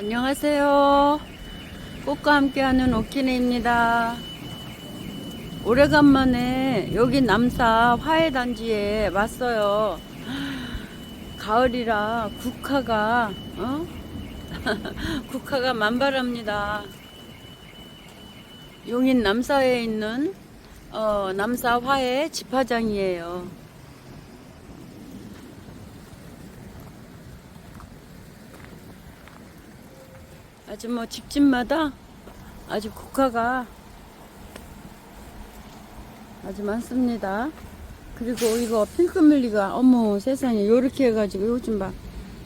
안녕하세요. 꽃과 함께하는 오키네입니다. 오래간만에 여기 남사 화해단지에 왔어요. 가을이라 국화가 어? 국화가 만발합니다. 용인 남사에 있는 어, 남사 화해 집화장이에요. 아주 뭐 집집마다 아주 국화가 아주 많습니다. 그리고 이거 핑크밀리가 어머 세상에 요렇게 해가지고 이거 좀 봐.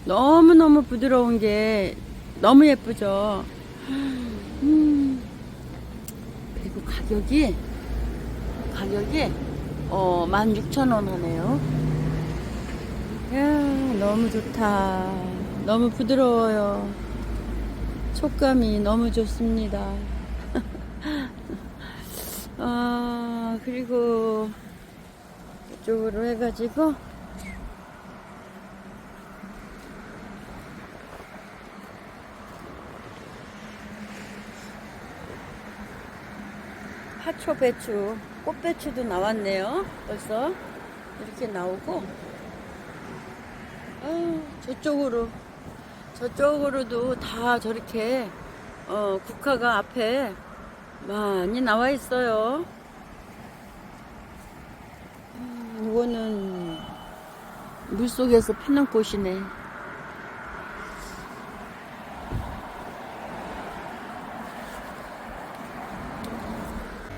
너무너무 부드러운 게 너무 예쁘죠. 음. 그리고 가격이 가격이 어 16,000원 하네요. 야 너무 좋다. 너무 부드러워요. 촉감이 너무 좋습니다. 아, 그리고 이쪽으로 해가지고 하초 배추, 꽃배추도 나왔네요. 벌써 이렇게 나오고 아, 저쪽으로 저쪽으로도 다 저렇게 어, 국화가 앞에 많이 나와 있어요. 음, 이거는 물 속에서 피는 꽃이네.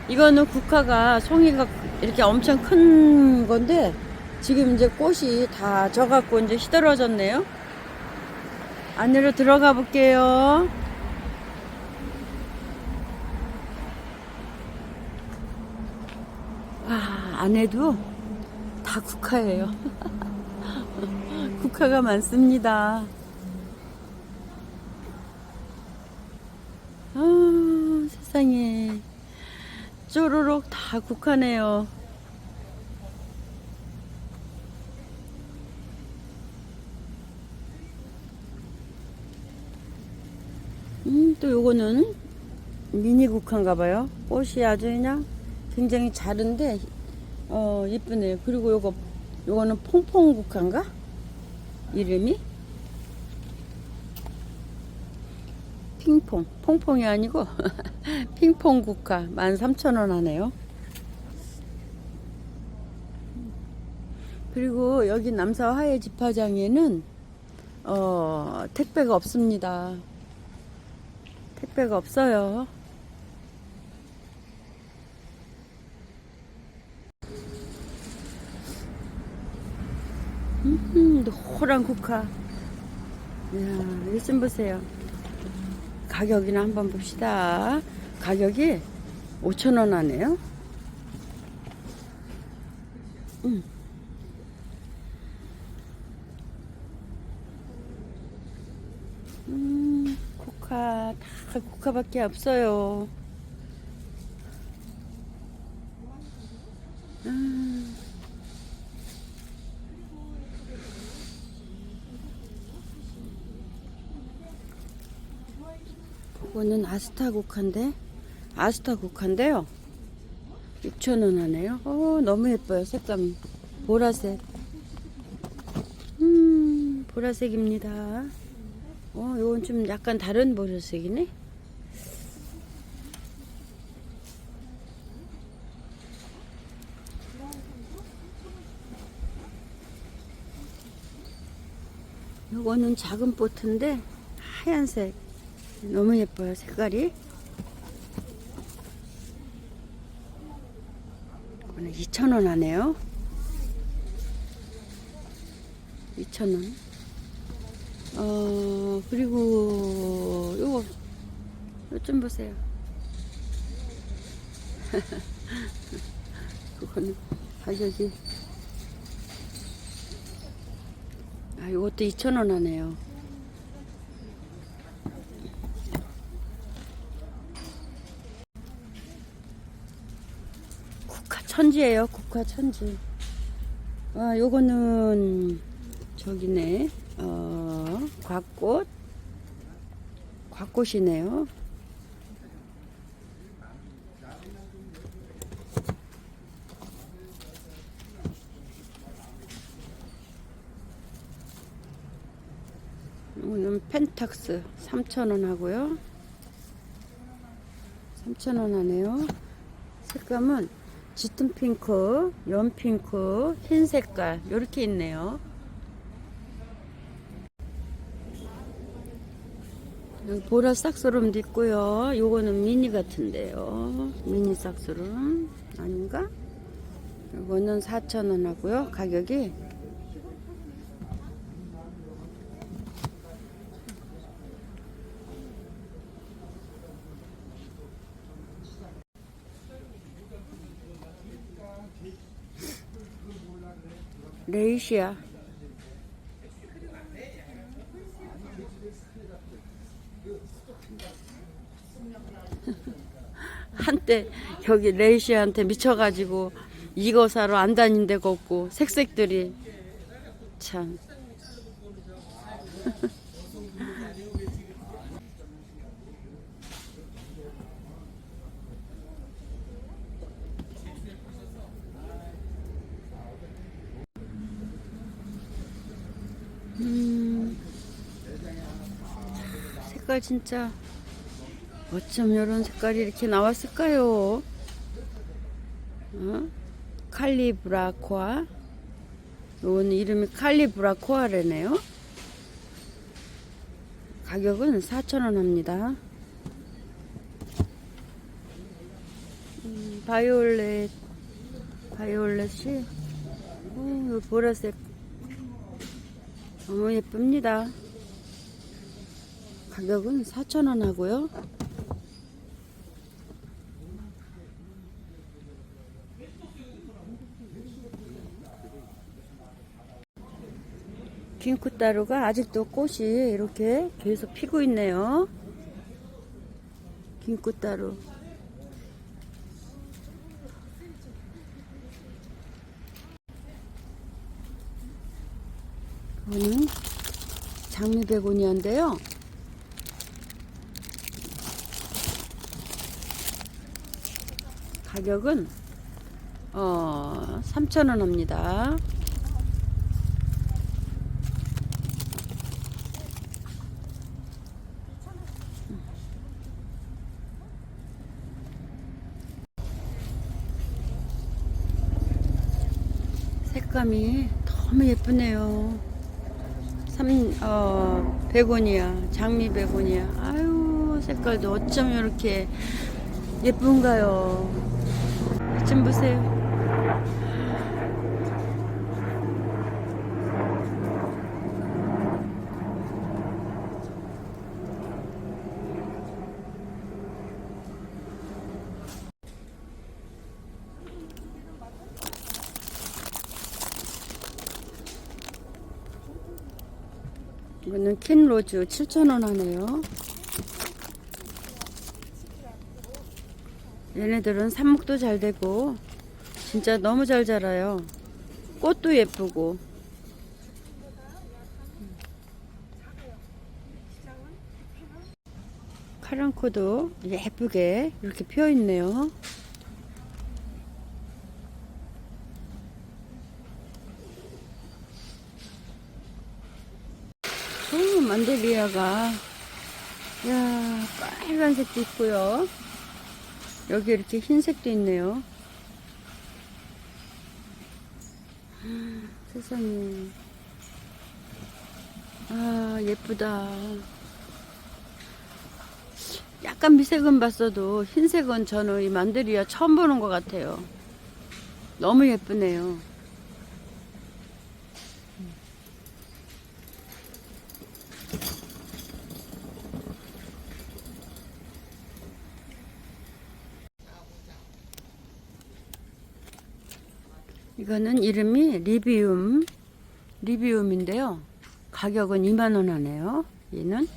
이거는 국화가 송이가 이렇게 엄청 큰 건데 지금 이제 꽃이 다 져갖고 이제 시들어졌네요. 안으로 들어가 볼게요. 와, 안에도 다 국화예요. 국화가 많습니다. 아, 세상에. 쪼로록 다 국화네요. 음, 또 요거는 미니 국화인가 봐요. 꽃이 아주 그냥 굉장히 작은데, 어, 이쁘네요. 그리고 요거, 요거는 퐁퐁 국화인가? 이름이? 핑퐁. 퐁퐁이 아니고, 핑퐁 국화. 13,000원 하네요. 그리고 여기 남사 화해 집화장에는, 어, 택배가 없습니다. 택배가 없어요. 음, 노란 국화. 이야, 이거 좀 보세요. 가격이나 한번 봅시다. 가격이 5,000원 하네요. 음. 음, 국화, 다 국화밖에 없어요. 음. 이거는 아스타 국화인데, 아스타 국화인데요. 6,000원 하네요. 어, 너무 예뻐요. 색감이. 보라색. 음, 보라색입니다. 어, 요건 좀 약간 다른 보라색이네. 요거는 작은 보트인데 하얀색. 너무 예뻐요 색깔이. 이거는 2,000원 하네요. 2,000원. 어 그리고 요거 요좀 보세요. 그거는 가격이 아 요것도 2,000원 하네요. 국화 천지예요 국화 천지. 아 요거는 저기네 어 곽꽃. 곽꽃이네요. 펜탁스 3,000원 하고요. 3,000원 하네요. 색감은 짙은 핑크, 연 핑크, 흰 색깔 이렇게 있네요. 여기 보라 싹소름도 있고요. 요거는 미니 같은데요. 미니 싹소름 아닌가? 요거는 4,000원 하고요. 가격이 레이시아 한때 여기 레이시아한테 미쳐가지고 이거 사러 안 다닌 데가 없고 색색들이 참 음, 색깔 진짜 어쩜 이런 색깔이 이렇게 나왔을까요? 어? 칼리브라코아? 이건 이름이 칼리브라코아래네요. 가격은 4,000원 합니다. 음, 바이올렛 바이올렛이? 어, 이 보라색 너무 예쁩니다 가격은 4,000원 하고요 긴쿠따루가 아직도 꽃이 이렇게 계속 피고 있네요. 긴쿠따루. 이거는 장미 베고니아인데요. 가격은 어 3,000원 합니다. 색감이 너무 예쁘네요. 삼, 어, 베고니아, 장미 베고니아. 아유, 색깔도 어쩜 이렇게 예쁜가요? 좀 보세요. 이거는 캔 로즈 7,000원 하네요. 얘네들은 삽목도 잘 되고 진짜 너무 잘 자라요. 꽃도 예쁘고. 카랑코도 예쁘게 이렇게 피어 있네요. 오, 만델리아가 야 빨간색도 있고요. 여기 이렇게 흰색도 있네요. 세상에. 아, 예쁘다. 약간 미색은 봤어도 흰색은 저는 이 만들이야 처음 보는 것 같아요. 너무 예쁘네요. 이거는 이름이 리비움, 리비움인데요. 가격은 2만원 하네요. 얘는.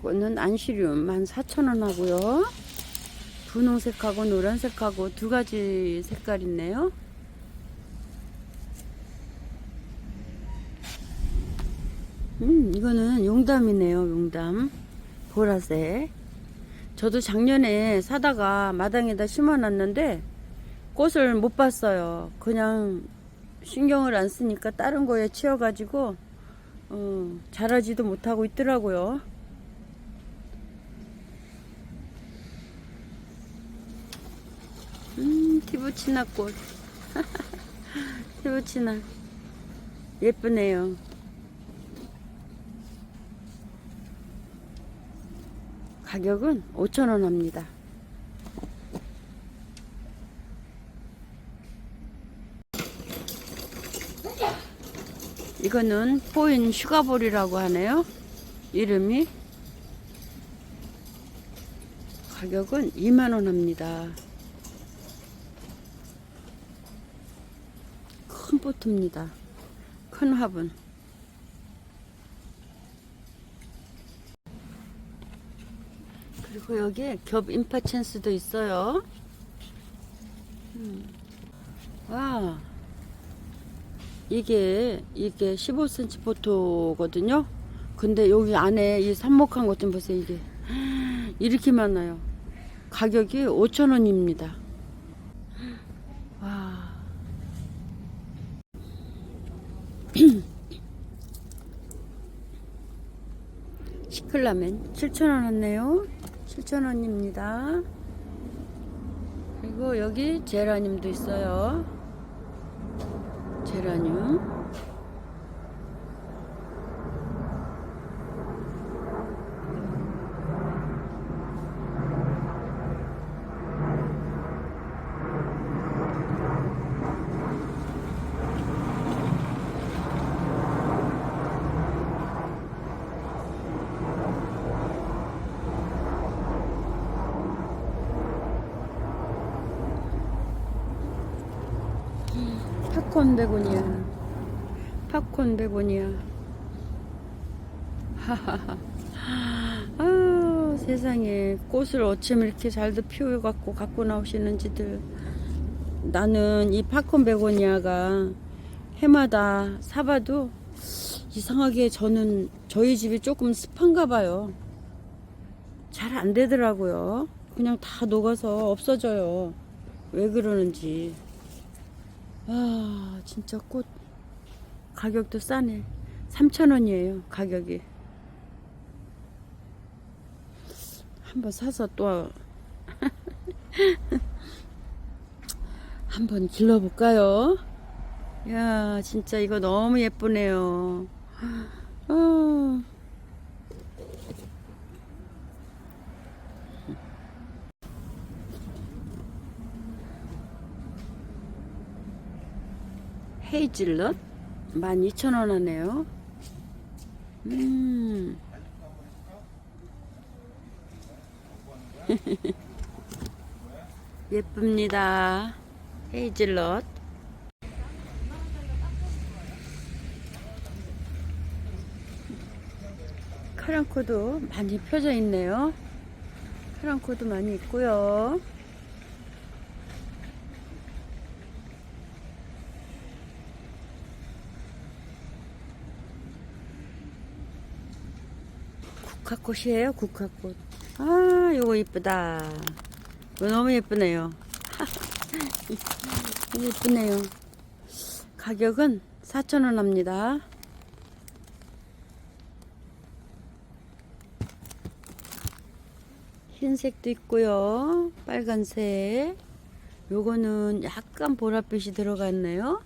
꽃은 안시륨 14,000원 하고요. 분홍색하고 노란색하고 두 가지 색깔 있네요. 음, 이거는 용담이네요, 용담. 보라색. 저도 작년에 사다가 마당에다 심어놨는데 꽃을 못 봤어요. 그냥 신경을 안 쓰니까 다른 거에 치여가지고 어, 자라지도 못하고 있더라고요. 음, 티부치나 꽃. 티부치나. 예쁘네요. 가격은 5,000원 합니다. 이거는 포인 슈가볼이라고 하네요. 이름이 가격은 2만원 합니다. 큰 보트입니다. 큰 화분. 그리고 여기 겹 임파첸스도 있어요. 음. 와, 이게 이게 15cm 포토거든요. 근데 여기 안에 이 삽목한 것 좀 보세요. 이게 이렇게 많아요. 가격이 5,000원입니다. 와. 시클라멘 7,000원 왔네요. 7,000원입니다. 그리고 여기 제라늄도 있어요. 제라늄. 팝콘 베고니아. 팝콘 베고니아. 하하하. 아, 세상에 꽃을 어쩜 이렇게 잘도 피워갖고 갖고 나오시는지들. 나는 이 팝콘 베고니아가 해마다 사봐도 이상하게 저는 저희 집이 조금 습한가 봐요. 잘 안 되더라고요. 그냥 다 녹아서 없어져요. 왜 그러는지. 아, 진짜 꽃 가격도 싸네. 3,000원이에요, 가격이. 한번 사서 또 한번 길러볼까요? 야, 진짜 이거 너무 예쁘네요. 아. 헤이즐넛 12,000원 하네요. 음. 예쁩니다. 헤이즐넛. 카랑코도 많이 펴져 있네요. 카랑코도 많이 있고요. 국화꽃이에요, 국화꽃. 아, 요거 이쁘다. 이거 너무 예쁘네요. 예쁘네요. 가격은 4,000원 합니다. 흰색도 있고요. 빨간색. 요거는 약간 보랏빛이 들어갔네요.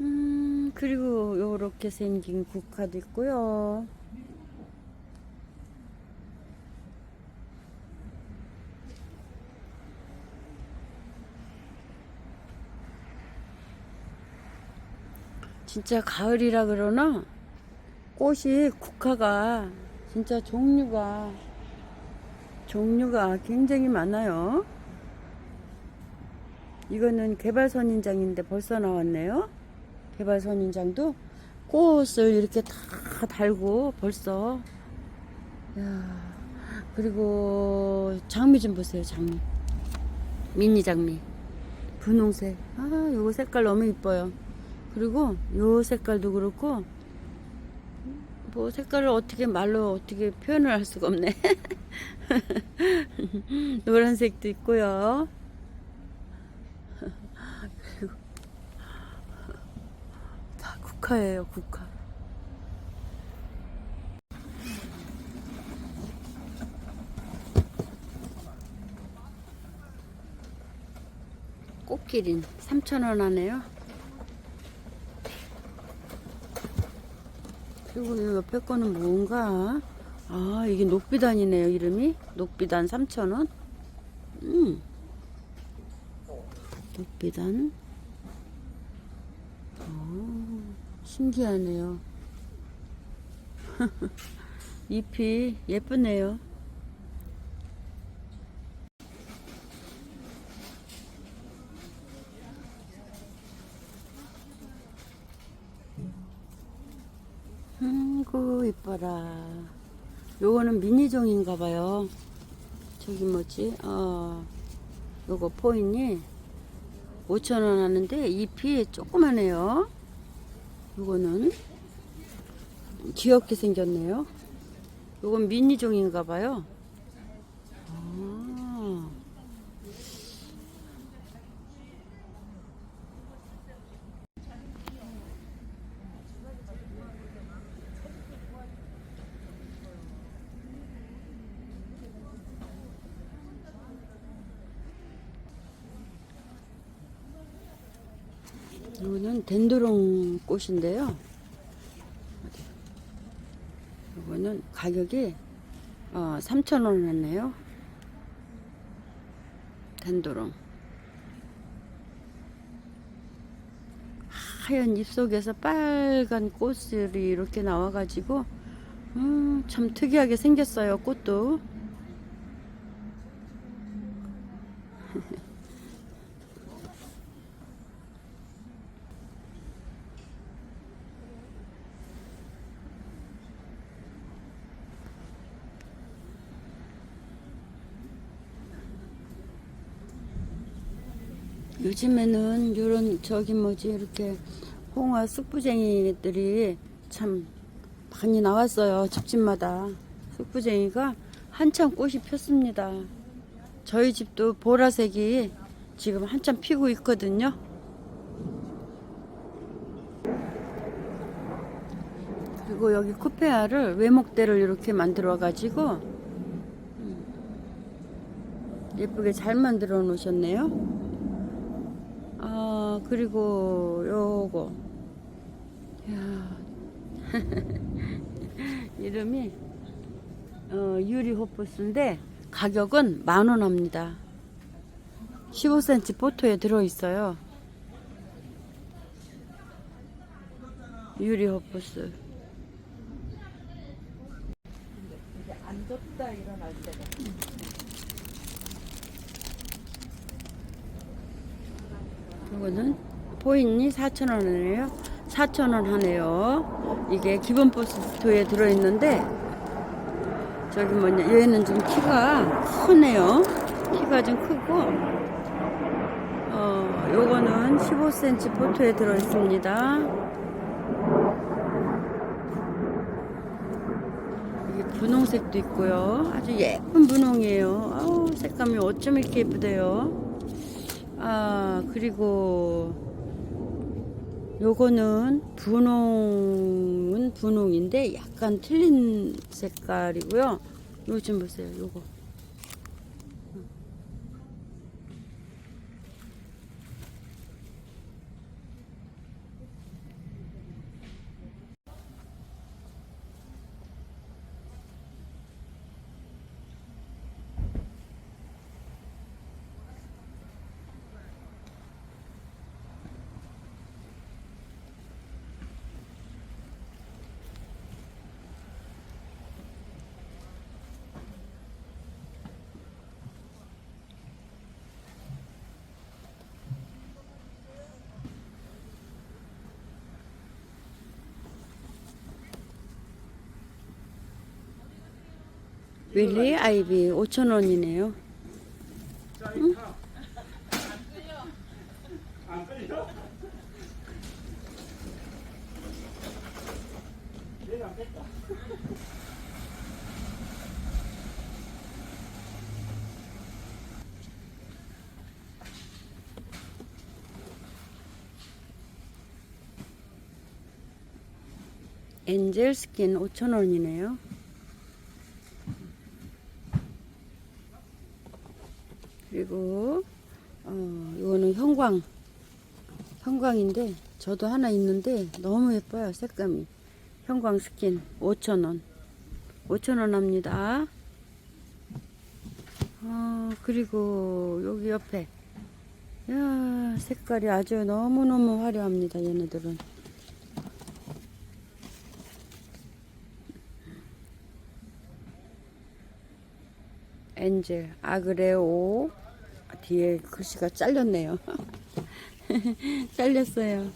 음, 그리고 요렇게 생긴 국화도 있고요. 진짜 가을이라 그러나 꽃이 국화가 진짜 종류가 종류가 굉장히 많아요. 이거는 개발 선인장인데 벌써 나왔네요. 개발 선인장도 꽃을 이렇게 다 달고 벌써. 야 그리고 장미 좀 보세요 장미. 미니 장미. 분홍색. 아 요거 색깔 너무 이뻐요. 그리고 요 색깔도 그렇고 뭐 색깔을 어떻게 말로 어떻게 표현을 할 수가 없네. 노란색도 있고요 그리고 다 국화예요 국화 꽃기린 3,000원 하네요. 그리고 이 옆에 거는 뭔가? 아, 이게 녹비단이네요, 이름이. 녹비단 3,000원. 음. 녹비단. 오, 신기하네요. 잎이 예쁘네요. 아이고 이뻐라 요거는 미니종인가 봐요 저기 뭐지 어 요거 포인이 5천원 하는데 잎이 조그마네요 요거는 귀엽게 생겼네요. 요건 미니종인가 봐요 아. 이거는 덴드롱 꽃인데요. 이거는 가격이 어, 3,000원 했네요. 덴드롱. 하얀 잎 속에서 빨간 꽃들이 이렇게 나와가지고 음, 참 특이하게 생겼어요. 꽃도. 요즘에는 요런 저기 뭐지 이렇게 홍화 쑥부쟁이들이 참 많이 나왔어요 집집마다. 쑥부쟁이가 한참 꽃이 폈습니다. 저희 집도 보라색이 지금 한참 피고 있거든요. 그리고 여기 쿠페아를 외목대를 이렇게 만들어 가지고 음, 예쁘게 잘 만들어 놓으셨네요. 아 그리고 요거. 야. 이름이 어, 유리 호프스인데 가격은 만 원 합니다. 15cm 포토에 들어있어요. 유리 호프스. 안 덥다 일어날 때가 이거는 포인이 4,000원이에요. 4,000원 하네요. 이게 기본 포스트에 들어있는데 저기 뭐냐 얘는 좀 키가 크네요. 키가 좀 크고 어 요거는 15cm 포트에 들어있습니다. 이게 분홍색도 있고요. 아주 예쁜 분홍이에요. 아우 색감이 어쩜 이렇게 예쁘대요. 아, 그리고 요거는 분홍은 분홍인데 약간 틀린 색깔이고요. 요거 좀 보세요. 요거. 윌리 아이비 5,000원이네요. 안 끌려? 얘가 안 뺐다. 엔젤 스킨 5,000원이네요. 그리고 어 이거는 형광 형광인데 저도 하나 있는데 너무 예뻐요 색감이. 형광 스킨 5,000원. 5,000원 합니다. 어 그리고 여기 옆에. 야 색깔이 아주 너무너무 화려합니다 얘네들은. 엔젤 아그레오 뒤에 글씨가 잘렸네요. 잘렸어요.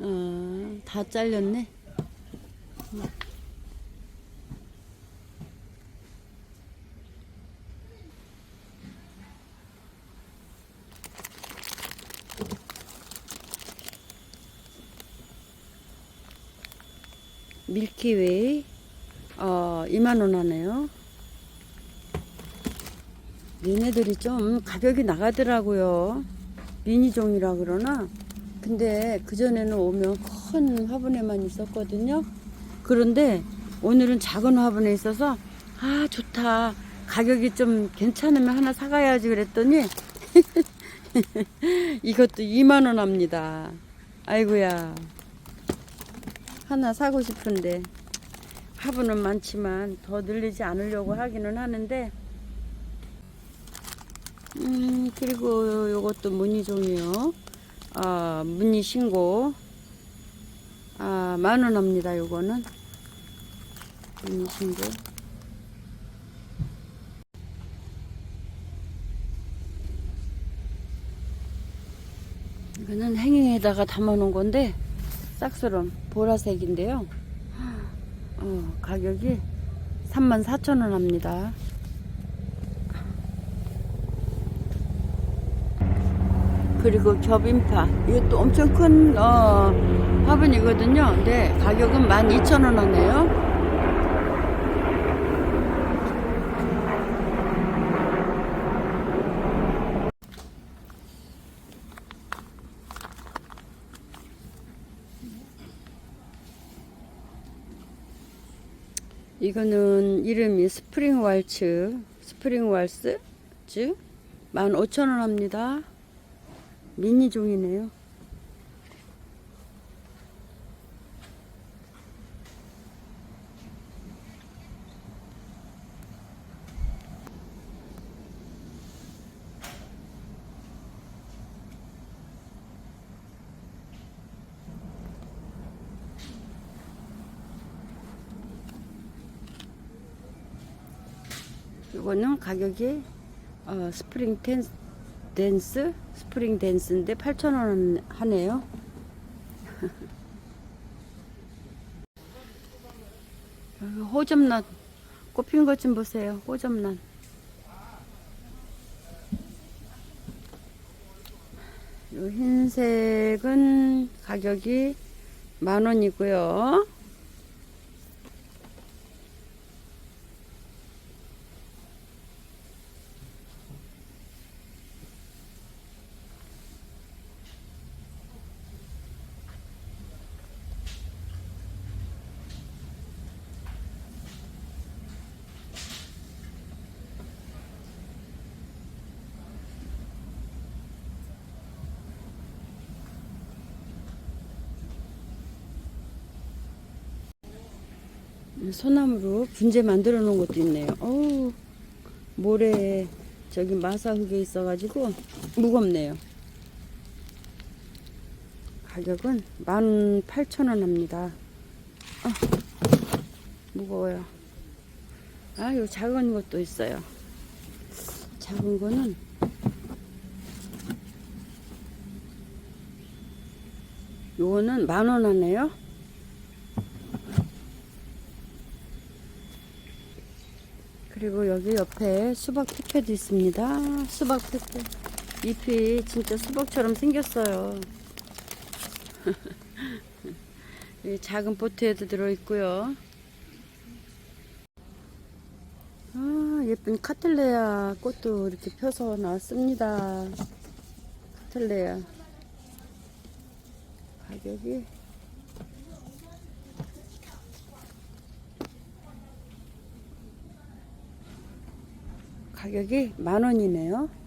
어, 다 잘렸네. 밀키웨이 어 2만원 하네요. 얘네들이 좀 가격이 나가더라고요. 미니종이라 그러나. 근데 그전에는 오면 큰 화분에만 있었거든요. 그런데 오늘은 작은 화분에 있어서 아, 좋다. 가격이 좀 괜찮으면 하나 사가야지 그랬더니 이것도 2만원 합니다. 아이고야. 하나 사고 싶은데 화분은 많지만 더 늘리지 않으려고 하기는 하는데 음, 그리고 요- 요것도 무늬종이요. 아, 무늬 신고. 아, 만원 합니다, 요거는. 무늬 신고. 이거는 행잉에다가 담아 놓은 건데, 싹스런 보라색인데요. 어, 가격이 34,000원 합니다. 그리고 겹인파. 이것도 엄청 큰 어, 화분이거든요. 근데 가격은 12,000원 하네요. 이거는 이름이 스프링 왈츠 스프링 왈스? 즈 15,000원 합니다 미니종이네요. 이거는 가격이 어, 스프링 텐, 댄스 스프링 댄스인데 8,000원 하네요. 호접란 꽃핀 것 좀 보세요. 호접란. 요 흰색은 가격이 만 원이고요. 소나무로 분재 만들어 놓은 것도 있네요. 어우, 모래 저기 마사 흙에 있어가지고 무겁네요. 가격은 18,000원 합니다. 아, 무거워요. 아, 요 작은 것도 있어요. 작은 거는 요거는 만 원 하네요. 그리고 여기 옆에 수박 페페도 있습니다. 수박 페페. 잎이 진짜 수박처럼 생겼어요. 이 작은 포트에도 들어있고요. 아, 예쁜 카틀레아 꽃도 이렇게 펴서 나왔습니다. 카틀레아. 가격이 가격이 만 원이네요.